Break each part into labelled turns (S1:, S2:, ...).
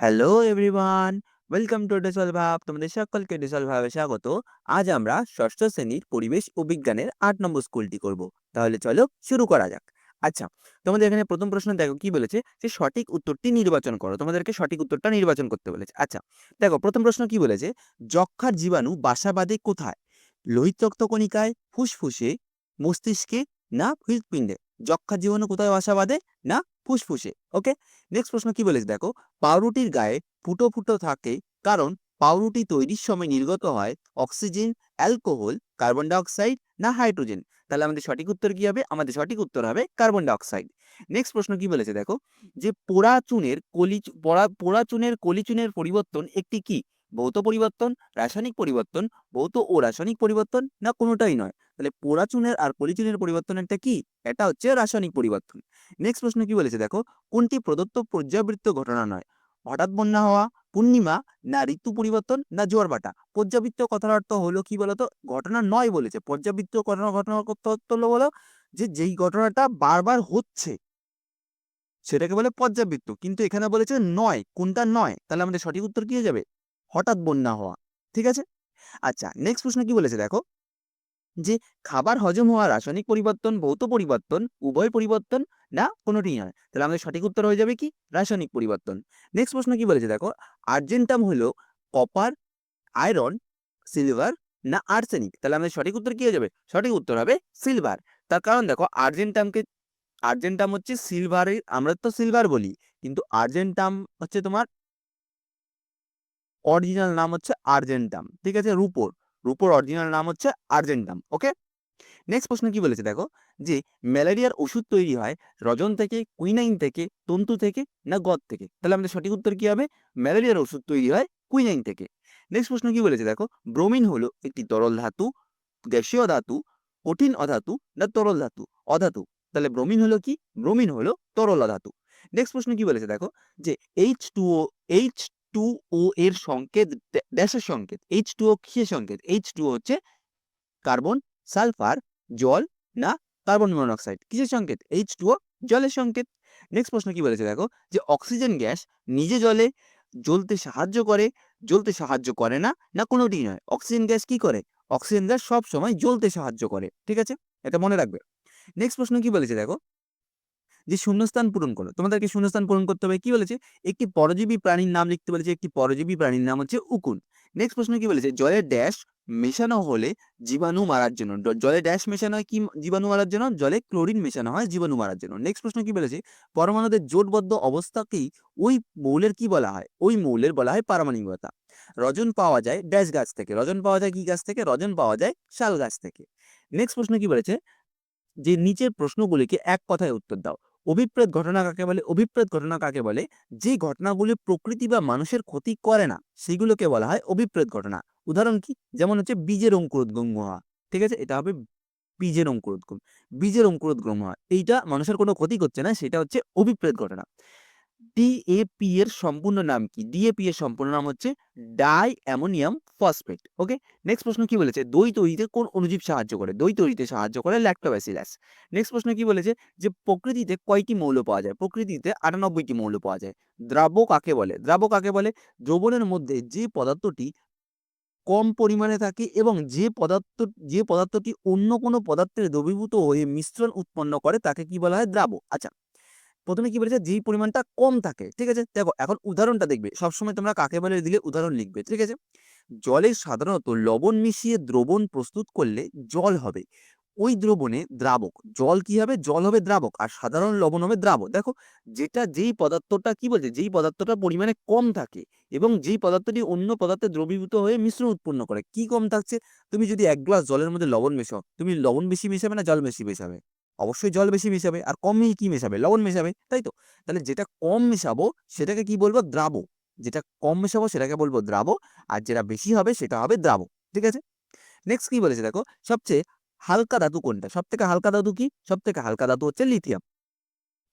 S1: Hello everyone, welcome to ডেসল ভাব, তোমাদের সকলকে ডেসল ভাবে স্বাগত। আজ আমরা ষষ্ঠ শ্রেণির পরিবেশ ও বিজ্ঞানের আট নম্বর স্কুলটি করব। তাহলে চলো শুরু করা যাক। আচ্ছা তোমাদের এখানে প্রথম প্রশ্ন দেখো, কি বলেছে? যে সঠিক উত্তরটি নির্বাচন করো, তোমাদেরকে সঠিক উত্তরটা নির্বাচন করতে বলেছে। আচ্ছা দেখো প্রথম প্রশ্ন কি বলেছে? যক্ষার জীবাণু বাসা বাঁধে কোথায়? লোহিত রক্ত কণিকায়, ফুসফুসে, মস্তিষ্কে না হৃৎপিণ্ডে? যক্ষার জীবাণু কোথায় বাসা বাঁধে না ফুসফুসে ওকে নেক্সট প্রশ্ন কি বলেছে? দেখো, পাউরুটির গায়ে ফুটো ফুটো থাকে কারণ পাউরুটি তৈরির সময় নির্গত হয় অক্সিজেন অ্যালকোহল কার্বন ডাইঅক্সাইড না হাইড্রোজেন তাহলে আমাদের সঠিক উত্তর কি হবে? আমাদের সঠিক উত্তর হবে কার্বন ডাইঅক্সাইড নেক্সট প্রশ্ন কি বলেছে? দেখো, যে পোড়া চুনের কলি পোড়া পোড়া চুনের কলিচুনের পরিবর্তন একটি কি? ভৌত পরিবর্তন, রাসায়নিক পরিবর্তন, ভৌত ও রাসায়নিক পরিবর্তন না কোনোটাই নয়। তাহলে পোড়া চুনের আর কলিচুনের পরিবর্তন একটা কি? এটা হচ্ছে রাসায়নিক পরিবর্তন। নেক্সট প্রশ্ন কি বলেছে? দেখো, কোনটি প্রদত্ত পর্যাবৃত্ত ঘটনা নয়? হঠাৎ বন্যা হওয়া, পূর্ণিমা না ঋতু পরিবর্তন না জোয়ার ভাটা পর্যাবৃত্ত কথার অর্থ হলো কি বলতো? ঘটনা নয় বলেছে। পর্যাবৃত্ত ঘটনা ঘটনার অর্থ হলো বলো যে যেই ঘটনাটা বারবার হচ্ছে, সেটাকে বলে পর্যাবৃত্ত। কিন্তু এখানে বলেছে নয়। কোনটা নয়? তাহলে আমাদের সঠিক উত্তর কি হয়ে যাবে? হঠাৎ বন্যা হওয়া, ঠিক আছে? আচ্ছা নেক্সট প্রশ্ন কি বলেছে দেখো? যে খাবার হজম হওয়া রাসায়নিক পরিবর্তন, ভৌত পরিবর্তন, উভয় পরিবর্তন না কোনোটি নয়? তাহলে আমাদের সঠিক উত্তর হয়ে যাবে কি? রাসায়নিক পরিবর্তন। নেক্সট প্রশ্ন কি বলেছে দেখো? আর্জেন্টাম হলো কপার আয়রন সিলভার না আর্সেনিক তাহলে আমাদের সঠিক উত্তর কি হয়ে যাবে? সঠিক উত্তর হবে সিলভার তার কারণ দেখো আর্জেন্টামকে আর্জেন্টাম হচ্ছে সিলভারের আমরা তো সিলভার বলি, কিন্তু আর্জেন্টাম হচ্ছে তোমার অরিজিনাল নাম হচ্ছে আর্জেন্টাম ঠিক আছে? রুপোর রুপোর অরিজিনাল নাম হচ্ছে আর্জেন্টাম ওকে নেক্সট প্রশ্ন কি বলেছে দেখো? যে ম্যালেরিয়ার ওষুধ তৈরি হয় রজন থেকে কুইনাইন থেকে, তন্তু থেকে না গদ থেকে? তাহলে আমাদের সঠিক উত্তর কি হবে? ম্যালেরিয়ার ওষুধ তৈরি হয় কুইনাইন থেকে। নেক্সট প্রশ্ন কি বলেছে দেখো? ব্রোমিন হলো একটি তরল ধাতু, গ্যাসীয় ধাতু, কঠিন অধাতু না তরল ধাতু? অধাতু। তাহলে ব্রোমিন হলো কি? ব্রোমিন হলো তরল অধাতু। নেক্সট প্রশ্ন কি বলেছে দেখো? যে H two O H two O এর সংকেত ড্যাশের সংকেত এইচ টু ও কিসের সংকেত? এইচ টু হচ্ছে কার্বন সালফার জল না কার্বন মনোক্সাইড কিসের সংকেত? এইচ টু ও জলের সংকেত। নেক্সট প্রশ্ন কি বলেছে দেখো? যে অক্সিজেন গ্যাস নিজে জলে জ্বলতে সাহায্য করে, জ্বলতে সাহায্য করে না না কোনোটি নয়। অক্সিজেন গ্যাস কি করে? অক্সিজেন গ্যাস সব সময় জ্বলতে সাহায্য করে। ঠিক আছে? এটা মনে রাখবে। নেক্সট প্রশ্ন কি বলেছে দেখো? যে শূন্যস্থান পূরণ করো তোমাদেরকে শূন্যস্থান পূরণ করতে হবে, কি বলেছে? একটি পরজীবী প্রাণীর নাম লিখতে বলেছে, একটি পরজীবী প্রাণীর নাম হচ্ছে উকুন। নেক্সট প্রশ্ন কি বলেছে? জলের ড্যাশ মেশানো হলে জীবাণু মারার জন্য জলে ড্যাশ মেশানো হয় কি জীবাণু মারার জন্য? জলে ক্লোরিন মেশানো হয় জীবাণু মারার জন্য। নেক্সট প্রশ্ন কি বলেছে? পরমাণুদের জোটবদ্ধ অবস্থাকেই ওই মৌলের কি বলা হয়? ওই মৌলের বলা হয় পারমাণবিকতা। রজন পাওয়া যায় ড্যাশ গাছ থেকে। রজন পাওয়া যায় কি গাছ থেকে? রজন পাওয়া যায় শাল গাছ থেকে। নেক্সট প্রশ্ন কি বলেছে? যে নিচের প্রশ্নগুলিকে এক কথায় উত্তর দাও। অভিপ্রেত ঘটনা কাকে বলে? অভিপ্রেত ঘটনা কাকে বলে? যে ঘটনাগুলি প্রকৃতি বা মানুষের ক্ষতি করে না, সেগুলোকে বলা হয় অভিপ্রেত ঘটনা। উদাহরণ কি? যেমন হচ্ছে বীজের অঙ্কুরোদ্গম হওয়া ঠিক আছে? এটা হবে বীজের অঙ্কুরোদ্গম বীজের অঙ্কুরোদ্গম হওয়া এইটা মানুষের কোনো ক্ষতি করছে না, সেটা হচ্ছে অভিপ্রেত ঘটনা। ডিএপি এর সম্পূর্ণ নাম কি? ডিএপি এর সম্পূর্ণ নাম হচ্ছে die ammonium phosphate okay next প্রশ্ন কি বলেছে? দই তৈরিতে কোন অণুজীব সাহায্য করে? দই তৈরিতে সাহায্য করে ল্যাক্টোব্যাসিলাস নেক্সট প্রশ্ন কি বলেছে? যে প্রকৃতিতে কয়টি মৌল পাওয়া যায়? প্রকৃতিতে আটানব্বইটি মৌল পাওয়া যায়। দ্রাব্য কাকে বলে? দ্রাব্য কাকে বলে? দ্রবণের মধ্যে যে পদার্থটি কম পরিমাণে থাকে এবং যে পদার্থ, যে পদার্থটি অন্য কোনো পদার্থের দ্রবীভূত হয়ে মিশ্রণ উৎপন্ন করে, তাকে কি বলা হয়? দ্রাব্য আচ্ছা প্রথমে কি বলেছে? যেই পরিমাণটা কম থাকে, ঠিক আছে? দেখো, এখন উদাহরণটা দেখবে। সবসময় তোমরা কাকে বলে দিলে? উদাহরণ লিখবে, ঠিক আছে? জলে সাধারণত লবণ মিশিয়ে দ্রবণ প্রস্তুত করলে জল হবে। ওই দ্রবণে দ্রাবক। জল কি হবে? জল হবে দ্রাবক। আর সাধারণ লবণ হবে দ্রাবক। দেখো, যেটা যেই পদার্থটা, কি বলছে? যেই পদার্থটা পরিমাণে কম থাকে এবং যেই পদার্থটি অন্য পদার্থে দ্রবীভূত হয়ে মিশ্রণ উৎপন্ন করে, কি কম থাকছে? তুমি যদি এক গ্লাস জলের মধ্যে লবণ মেশাও, তুমি লবণ বেশি মেশাবে না জল বেশি মেশাবে? অবশ্যই জল বেশি মেশাবে আর কম কি মেশাবে? লবণ মেশাবে, তাই তো? তাহলে যেটা কম মেশাবো সেটাকে কি বলব? দ্রাব। যেটা কম মেশাবো সেটাকে বলব দ্রাব। আর যেটা বেশি হবে সেটা হবে দ্রাব। ঠিক আছে? নেক্সট কি বলেছে দেখো? সবচেয়ে হালকা ধাতু কোনটা? সব থেকে হালকা ধাতু কি? সব থেকে হালকা ধাতু হচ্ছে লিথিয়াম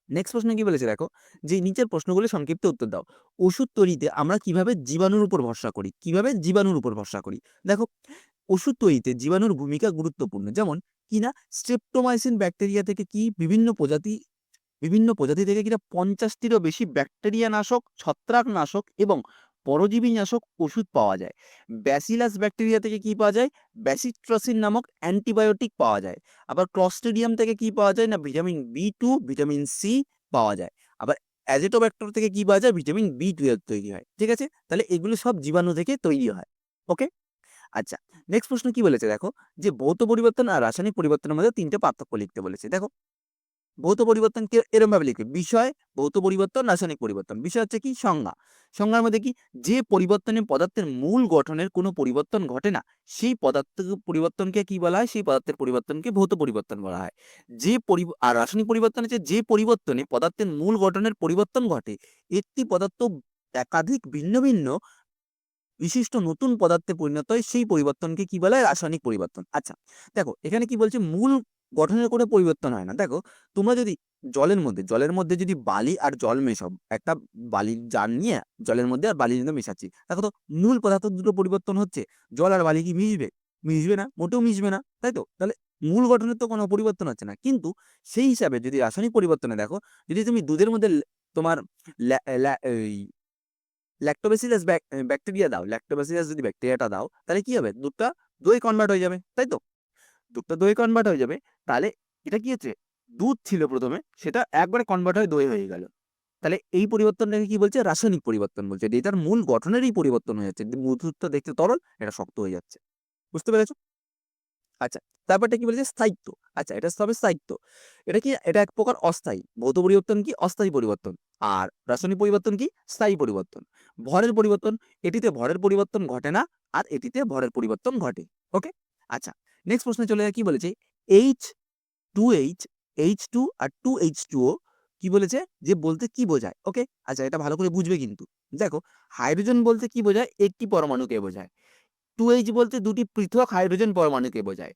S1: নেক্সট প্রশ্ন কি বলেছে দেখো? যে নিচের প্রশ্নগুলি সংক্ষিপ্ত উত্তর দাও। ওষুধ তৈরিতে আমরা কীভাবে জীবাণুর উপর ভরসা করি? কীভাবে জীবাণুর উপর ভরসা করি? দেখো, ওষুধ তৈরিতে জীবাণুর ভূমিকা গুরুত্বপূর্ণ। যেমন কিনা স্ট্রেপ্টোমাইসিন ব্যাকটেরিয়া থেকে কি বিভিন্ন প্রজাতি বিভিন্ন প্রজাতি থেকে কিনা পঞ্চাশটিরও বেশি ব্যাকটেরিয়া নাশক ছত্রাকনাশক এবং পরজীবী নাশক ওষুধ পাওয়া যায়। ব্যাসিলাস ব্যাকটেরিয়া থেকে কি পাওয়া যায়? ব্যাসিট্রসিন নামক অ্যান্টিবায়োটিক পাওয়া যায়। আবার ক্লস্ট্রিডিয়াম থেকে কি পাওয়া যায়? না vitamin B two vitamin C পাওয়া যায়। আবার অ্যাজিটোব্যাক্টর থেকে কি পাওয়া যায়? ভিটামিন বি টুয়েলভ তৈরি হয়। ঠিক আছে? তাহলে এগুলো সব জীবাণু থেকে তৈরি হয়। ওকে আচ্ছা নেক্সট প্রশ্ন কি বলেছে? দেখো, যে ভৌত পরিবর্তন আর রাসায়নিক পরিবর্তনের মধ্যে তিনটে পার্থক্য লিখতে বলেছে। দেখো, ভৌত পরিবর্তন এরম ভাবে লিখবে? বিষয়, ভৌত পরিবর্তন, রাসায়নিক পরিবর্তন। বিষয় হচ্ছে কি? সংজ্ঞা। সংজ্ঞার মধ্যে কি? যে পরিবর্তনে পদার্থের মূল গঠনের কোনো পরিবর্তন ঘটে না, সেই পদার্থ পরিবর্তনকে কি বলা হয়? সেই পদার্থের পরিবর্তনকে ভৌত পরিবর্তন বলা হয়। যে আর রাসায়নিক পরিবর্তন হচ্ছে যে পরিবর্তনে পদার্থের মূল গঠনের পরিবর্তন ঘটে, একটি পদার্থ একাধিক ভিন্ন ভিন্ন বিশিষ্ট নতুন পদার্থে পরিণত হয় সেই পরিবর্তনকে কি বলা হয়? রাসায়নিক পরিবর্তন। আচ্ছা দেখো, এখানে কি বলছে? মূল গঠনের কোনো পরিবর্তন হয় না। দেখো, তোমরা যদি জলের মধ্যে জলের মধ্যে যদি বালি আর জল মেশাও, একটা বালির জার নিয়ে জলের মধ্যে আর বালির মধ্যে মেশাচ্ছি, দেখো তো মূল পদার্থ দুটো পরিবর্তন হচ্ছে। জল আর বালি কি মিশবে? মিশবে না, মোটেও মিশবে না, তাই তো? তাহলে মূল গঠনের তো কোনো পরিবর্তন হচ্ছে না। কিন্তু সেই হিসাবে যদি রাসায়নিক পরিবর্তনে দেখো, যদি তুমি দুধের মধ্যে তোমার ল্যাক্টোবেসিলাস ব্যাকটেরিয়া দাও ল্যাক্টোবেসিলাস যদি ব্যাকটেরিয়াটা দাও, তাহলে কি হবে? দুধটা দই কনভার্ট হয়ে যাবে, তাই তো? দুধটা দই কনভার্ট হয়ে যাবে, তাহলে এটা কি হচ্ছে? দুধ ছিল প্রথমে, সেটা একবারে কনভার্ট হয়ে দই হয়ে গেল। তাহলে এই পরিবর্তনটাকে কি বলছে? রাসায়নিক পরিবর্তন বলছে। এটার মূল গঠনেরই পরিবর্তন হয়ে যাচ্ছে। দুধটা দেখতে তরল, এটা শক্ত হয়ে যাচ্ছে। বুঝতে পেরেছ? আচ্ছা তারপরটা কি বলেছে? স্থায়িত্ব। আচ্ছা এটা হবে স্থায়িত্ব। এটা কি? এটা এক প্রকার অস্থায়ী। ভৌত পরিবর্তন কি? অস্থায়ী পরিবর্তন। আর রাসায়নিক পরিবর্তন কি? স্থায়ী পরিবর্তন। ভরের পরিবর্তন, এটিতে ভরের পরিবর্তন ঘটে না, আর এটিতে ভরের পরিবর্তন ঘটে ওকে আচ্ছা নেক্সট প্রশ্নে চলে যায় কি বলেছে? H two H H two আর টু এইচ টু ও কি বলেছে? যে বলতে কি বোঝায় ওকে আচ্ছা এটা ভালো করে বুঝবে কিন্তু। দেখো হাইড্রোজেন বলতে কি বোঝায়? একটি পরমাণুকে বোঝায়। টু এইচ বলতে দুটি পৃথক হাইড্রোজেন পরমাণুকে বোঝায়।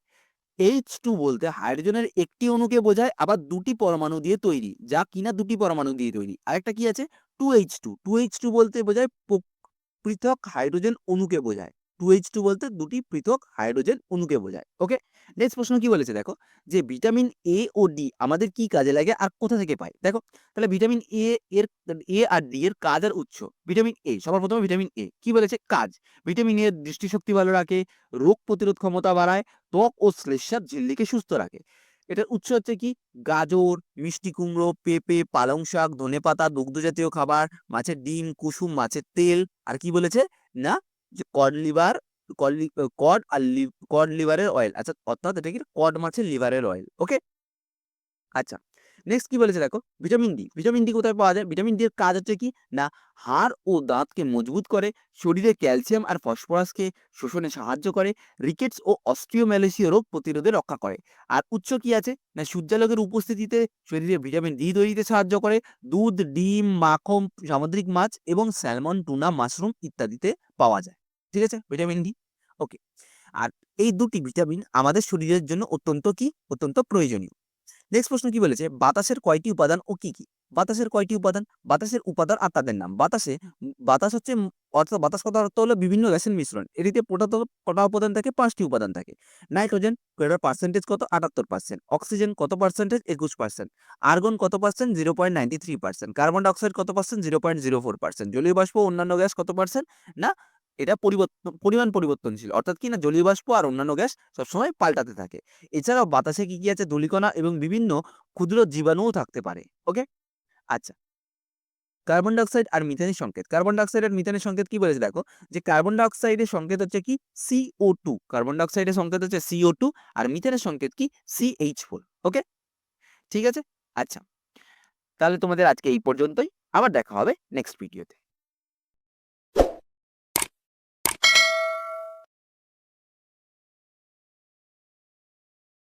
S1: এইচ টু বলতে হাইড্রোজেনের একটি অণুকে বোঝায়, আবার দুটি পরমাণু দিয়ে তৈরি, যা কিনা দুটি পরমাণু দিয়ে তৈরি। আরেকটা কি আছে? Two H two two H two বলতে বোঝায় পৃথক হাইড্রোজেন অণুকে বোঝায়। টু এইচ টু বলতে দুটি পৃথক হাইড্রোজেন অণুকে বোঝায় ওকে নেক্সট প্রশ্ন কি বলেছে? দেখো, যে ভিটামিন এ ও ডি আমাদের কি কাজে লাগে আর কোথা থেকে পাই দেখো, তাহলে ভিটামিন এ এর এ আর ডি এর কাজ আর উৎস। ভিটামিন এ সবার প্রথমে ভিটামিন এ কি বলেছে? কাজ। ভিটামিন এর দৃষ্টিশক্তি ভালো রাখে, রোগ প্রতিরোধ ক্ষমতা বাড়ায়, ত্বক ও শ্লেষ্মার ঝিল্লিকে সুস্থ রাখে। এটার উৎস হচ্ছে কি? গাজর, মিষ্টি কুমড়ো, পেঁপে, পালং শাক ধনে ধনেপাতা, দুগ্ধজাতীয় খাবার, মাছের ডিম, কুসুম, মাছের তেল। আর কি বলেছে? না যে কড লিভার কড আর কড লিভারের অয়েল আচ্ছা অর্থাৎ এটা কি কড মাছের লিভারের অয়েল ওকে আচ্ছা নেক্সট কি বলেছে দেখো? ভিটামিন ডি ভিটামিন ডি কোথায় পাওয়া যায়? ভিটামিন ডি এর কাজ হচ্ছে কি? না, হাড় ও দাঁতকে মজবুত করে, শরীরে ক্যালসিয়াম আর ফসফরাসকে শোষণে সাহায্য করে রিকেটস ও অস্ট্রিওম্যালেসীয় রোগ প্রতিরোধে রক্ষা করে। আর উৎস কি আছে? না, সূর্যালোকের উপস্থিতিতে শরীরে ভিটামিন ডি তৈরিতে সাহায্য করে, দুধ, ডিম, মাখন, সামুদ্রিক মাছ এবং স্যালমন টুনা মাশরুম ইত্যাদিতে পাওয়া যায়। ঠিক আছে? ভিটামিন ডি ওকে আর এই দুটি ভিটামিন আমাদের শরীরের জন্য অত্যন্ত কি? অত্যন্ত প্রয়োজনীয়। নেক্সট প্রশ্ন কি বলেছে? বাতাসের কয়টি উপাদান ও কি কি? বাতাসের কয়টি উপাদান? বাতাসের উপাদান আর তাদের নাম। বাতাসে, বাতাস হচ্ছে অর্থাৎ বাতাস কথা অর্থ হলো বিভিন্ন গ্যাসের মিশ্রণ। এটিতে প্রধানত কটা উপাদান থাকে, পাঁচটি উপাদান থাকে। নাইট্রোজেন এটার পার্সেন্টেজ কত? আটাত্তর পার্সেন্ট অক্সিজেন কত পার্সেন্টেজ একুশ পার্সেন্ট আর্গন কত percent zero point ninety three percent carbon dioxide কত percent zero point zero four percent জলীয় বাষ্প অন্যান্য গ্যাস কত পার্সেন্ট না এটা পরিবর্তন, পরিমাণ পরিবর্তনশীল। অর্থাৎ কি না, জলীয় বাষ্প আর অন্যান্য গ্যাস সবসময় পাল্টাতে থাকে। এছাড়াও বাতাসে কি কি আছে? ধূলিকণা এবং বিভিন্ন ক্ষুদ্র জীবাণুও থাকতে পারে। ওকে আচ্ছা। কার্বন ডাইঅক্সাইড আর মিথেনের সংকেত। কার্বন ডাইঅক্সাইড আর মিথেনের সংকেত কি বলেছে? দেখো, যে কার্বন ডাইঅক্সাইডের সংকেত হচ্ছে কি? সিও টু কার্বন ডাইঅক্সাইডের সংকেত হচ্ছে সিও টু আর মিথেনের সংকেত কি? সিএইচ ফোর ওকে ঠিক আছে? আচ্ছা। তাহলে তোমাদের আজকে এই পর্যন্তই। আবার দেখা হবে নেক্সট ভিডিওতে